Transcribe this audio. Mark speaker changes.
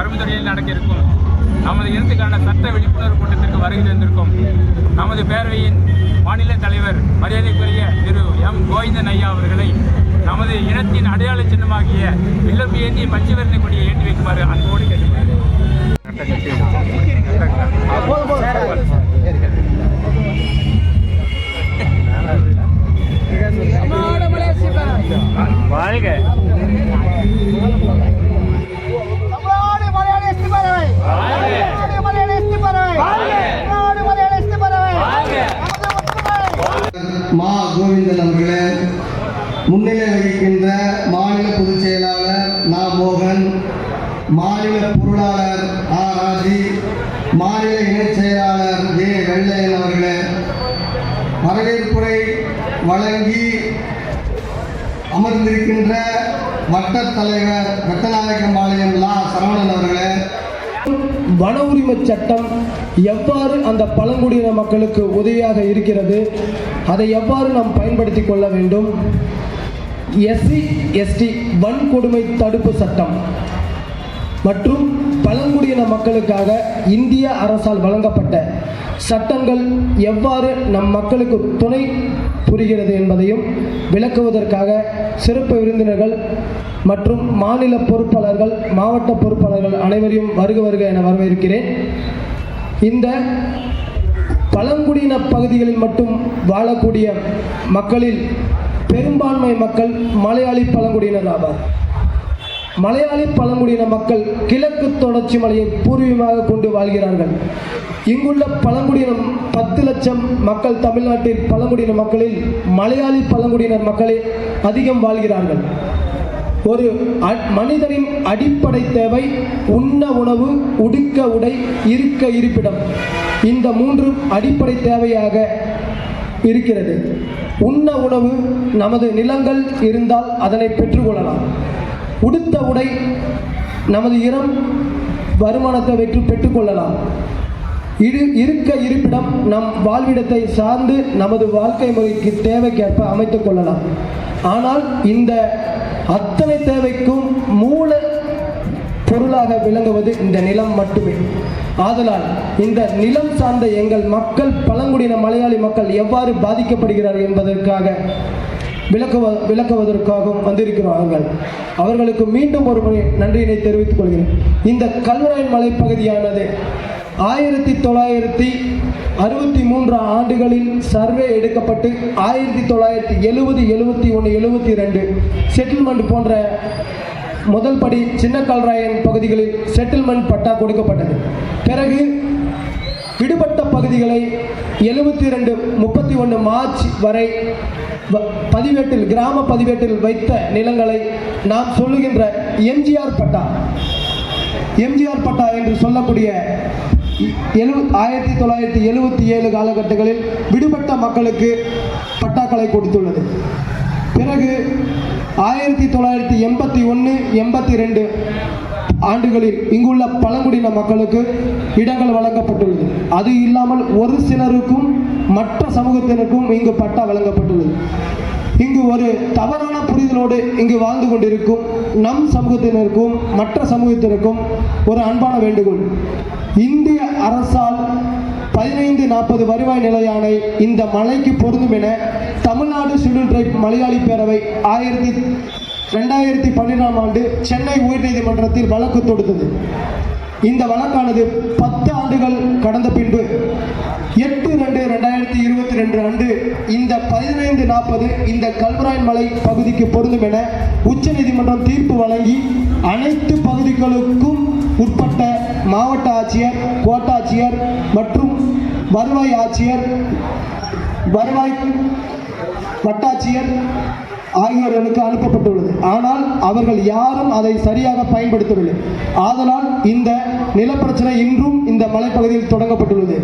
Speaker 1: கரும்புத்துறையில் நடக்க இருக்கும் நமது இனத்துக்கான சட்ட விழிப்புணர்வு கூட்டத்திற்கு வருகை தந்திருக்கும். நமது பேரவையின் மாநில தலைவர் மரியாதைக்குரிய திரு எம். கோவிந்தன் ஐயா அவர்களை நமது இனத்தின் அடையாள சின்னமாகிய இல்லம் ஏந்தி மஞ்சவர்ணை கொடியை ஏற்றி வைக்குமாறு அன்போடு கேட்டுக்கொள்கிறேன். வாழ்க.
Speaker 2: வகிக்கின்ற மாநில பொதுச் செயலாளர் நா மோகன் மாநில பொருளாளர் ஆ ராஜி மாநில இணைச் செயலாளர் ஏ வெள்ளையன் அவர்களே வரவேற்புரை வழங்கி அமர்ந்திருக்கின்ற வட்ட தலைவர் ரத்தநாயக்கம்பாளையம் லா. சரவணன் அவர்களே.
Speaker 3: வன உரிமை சட்டம் எவ்வாறு அந்த பழங்குடியின மக்களுக்கு உதவியாக இருக்கிறது அதை எவ்வாறு நாம் பயன்படுத்தி கொள்ள வேண்டும்? எஸ்சி எஸ்டி வன்கொடுமை தடுப்பு சட்டம் மற்றும் பழங்குடியின மக்களுக்காக இந்திய அரசால் வழங்கப்பட்ட சட்டங்கள் எவ்வாறு நம் மக்களுக்கு துணை புரிகிறது என்பதையும் விளக்குவதற்காக சிறப்பு விருந்தினர்கள் மற்றும் மாநில பொறுப்பாளர்கள் மாவட்ட பொறுப்பாளர்கள் அனைவரையும் வருக வருக என வரவேற்கிறேன். இந்த பழங்குடியின பகுதிகளில் மட்டும் வாழக்கூடிய மக்களில் பெரும்பான்மை மக்கள் மலையாளி பழங்குடியினர் ஆவார். மலையாளி பழங்குடியின மக்கள் கிழக்கு தொடர்ச்சி மலையை பூர்வீகமாக கொண்டு வாழ்கிறார்கள். இங்குள்ள பழங்குடியினம் பத்து லட்சம் மக்கள் தமிழ்நாட்டில் பழங்குடியின மக்களில் மலையாளி பழங்குடியினர் மக்களே அதிகம் வாழ்கிறார்கள். ஒரு அ- மனிதனின் அடிப்படை தேவை உண்ண உணவு உடுக்க உடை இருக்க இருப்பிடம். இந்த மூன்றும் அடிப்படை தேவையாக இருக்கிறது. உண்ண உணவு நமது நிலங்கள் இருந்தால் அதனை பெற்றுக்கொள்ளலாம். உடுத்த உடை நமது இனம் வருமானத்தை வெற்றி பெற்றுக்கொள்ளலாம். இரு இருக்க இருப்பிடம் நம் வாழ்விடத்தை சார்ந்து நமது வாழ்க்கை முறைக்கு தேவைக்கேற்ப அமைத்துக் கொள்ளலாம். ஆனால் இந்த அத்தனை தேவைக்கும் மூல பொருளாக விளங்குவது இந்த நிலம் மட்டுமே. ஆதலால் இந்த நிலம் சார்ந்த எங்கள் மக்கள் பழங்குடியின மலையாளி மக்கள் எவ்வாறு பாதிக்கப்படுகிறார்கள் என்பதற்காக விளக்குவ விளக்குவதற்காகவும் வந்திருக்கிறார்கள் அவர்களுக்கு மீண்டும் ஒரு முறை நன்றியினை தெரிவித்துக் கொள்கிறேன். இந்த கல்வராயன் மலைப்பகுதியானது ஆயிரத்தி தொள்ளாயிரத்தி அறுபத்தி மூன்றாம் ஆண்டுகளில் சர்வே எடுக்கப்பட்டு ஆயிரத்தி தொள்ளாயிரத்தி எழுபது எழுபத்தி ஒன்று எழுபத்தி ரெண்டு செட்டில்மெண்ட் போன்ற முதல் படி சின்ன கல்ராயன் பகுதிகளில் செட்டில்மெண்ட் பட்டா கொடுக்கப்பட்டது. பிறகு விடுபட்ட பகுதிகளை எழுபத்தி ரெண்டு முப்பத்தி ஒன்று மார்ச் வரை வ- பதிவேட்டில் கிராம பதிவேட்டில் வைத்த நிலங்களை நாம் சொல்லுகின்ற எம்ஜிஆர் பட்டா. எம்ஜிஆர் பட்டா என்று சொல்லக்கூடிய எழு ஆயிரத்தி தொள்ளாயிரத்தி எழுபத்தி ஏழு காலகட்டங்களில் விடுபட்ட மக்களுக்கு பட்டாக்களை கொடுத்துள்ளது. பிறகு ஆயிரத்தி தொள்ளாயிரத்தி எண்பத்தி ஒன்று எண்பத்தி ரெண்டு ஆண்டுகளில் இங்குள்ள பழங்குடியின மக்களுக்கு இடங்கள் வழங்கப்பட்டுள்ளது. அது இல்லாமல் ஒரு சிலருக்கும் மற்ற சமூகத்தினருக்கும் இங்கு பட்டா வழங்கப்பட்டுள்ளது. இங்கு ஒரு தவறான புரிதலோடு இங்கு வாழ்ந்து கொண்டிருக்கும் நம் சமூகத்தினருக்கும் மற்ற சமூகத்தினருக்கும் ஒரு அன்பான வேண்டுகோள். இந்திய அரசால் பதினைந்து நாற்பது வருவாய் நிலையானை இந்த மலைக்கு பொருந்தும் என தமிழ்நாடு சிவில் ட்ரைப் மலையாளி பேரவை ஆயிரத்தி ரெண்டாயிரத்தி பன்னிரெண்டாம் ஆண்டு சென்னை உயர்நீதிமன்றத்தில் வழக்கு தொடுத்தது. இந்த வழக்கானது பத்து ஆண்டுகள் கடந்த பின்பு எட்டு ரெண்டு ரெண்டாயிரத்தி இருபத்தி ரெண்டு அன்று இந்த பதினைந்து நாற்பது இந்த கல்வராயன் மலை பகுதிக்கு பொருந்தும் என உச்சநீதிமன்றம் தீர்ப்பு வழங்கி அனைத்து பகுதிகளுக்கும் உட்பட்ட மாவட்ட ஆட்சியர் கோட்டாட்சியர் மற்றும் வருவாய் ஆட்சியர் வருவாய் வட்டாட்சியர் ஆகியோர்களுக்கு அனுப்பப்பட்டுள்ளது. ஆனால் அவர்கள் யாரும் அதை சரியாக பயன்படுத்தவில்லை. ஆதலால் இந்த நிலப்பிரச்சனை இன்றும் இந்த மலைப்பகுதியில் தொடங்கப்பட்டுள்ளது.